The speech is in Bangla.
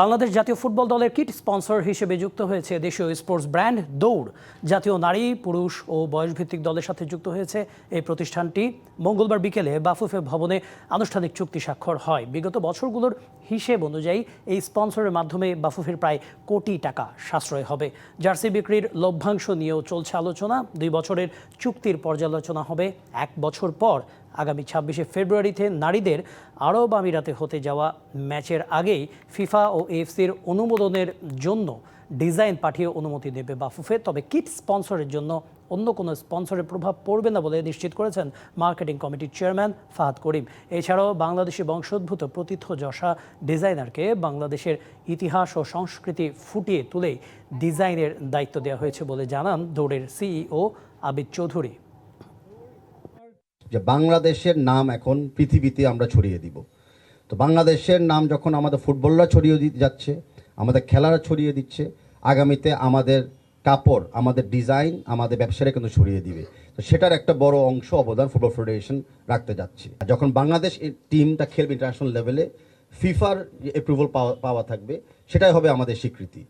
বাংলাদেশ জাতীয় ফুটবল দলের কিট স্পন্সর হিসেবে যুক্ত হয়েছে দেশীয় স্পোর্টস ব্র্যান্ড দৌড়। জাতীয় নারী, পুরুষ ও বয়সভিত্তিক দলের সাথে যুক্ত হয়েছে এই প্রতিষ্ঠানটি। মঙ্গলবার বিকেলে বাফুফে ভবনে আনুষ্ঠানিক চুক্তি স্বাক্ষর হয়। বিগত বছরগুলোর হিসেব অনুযায়ী এই স্পন্সরের মাধ্যমে বাফুফের প্রায় কোটি টাকা সাশ্রয় হবে। জার্সি বিক্রির লভ্যাংশ নিয়েও চলছে আলোচনা। দুই বছরের চুক্তির পর্যালোচনা হবে। এক বছর পর আগামী ছাব্বিশে ফেব্রুয়ারিতে নারীদের আরব আমিরাতে হতে যাওয়া ম্যাচের আগেই ফিফা ও এএফসির অনুমোদনের জন্য ডিজাইন পাঠিয়ে অনুমতি দেবে বাফুফে। তবে কিট স্পন্সরের জন্য অন্য কোনো স্পন্সরের প্রভাব পড়বে না বলে নিশ্চিত করেছেন মার্কেটিং কমিটির চেয়ারম্যান ফাহাদ করিম। এছাড়াও বাংলাদেশি বংশোদ্ভূত প্রতিথ যশা ডিজাইনারকে বাংলাদেশের ইতিহাস ও সংস্কৃতি ফুটিয়ে তুলেই ডিজাইনের দায়িত্ব দেওয়া হয়েছে বলে জানান দৌড়ের সিইও আবিদ চৌধুরী। যে বাংলাদেশের নাম এখন পৃথিবীতে আমরা ছড়িয়ে দিব। তো বাংলাদেশের নাম যখন আমাদের ফুটবলরা ছড়িয়ে যাচ্ছে, আমাদের খেলারা ছড়িয়ে দিচ্ছে, আগামীতে আমাদের কাপড়, আমাদের ডিজাইন, আমাদের ব্যবসারা কিন্তু ছড়িয়ে দিবে। তো সেটার একটা বড় অংশ অবদান ফুটবল ফেডারেশন রাখতে যাচ্ছে। যখন বাংলাদেশ টিমটা খেলবে ইন্টারন্যাশনাল লেভেলে ফিফার অ্যাপ্রুভাল পাওয়া পাওয়া থাকবে, সেটাই হবে আমাদের স্বীকৃতি।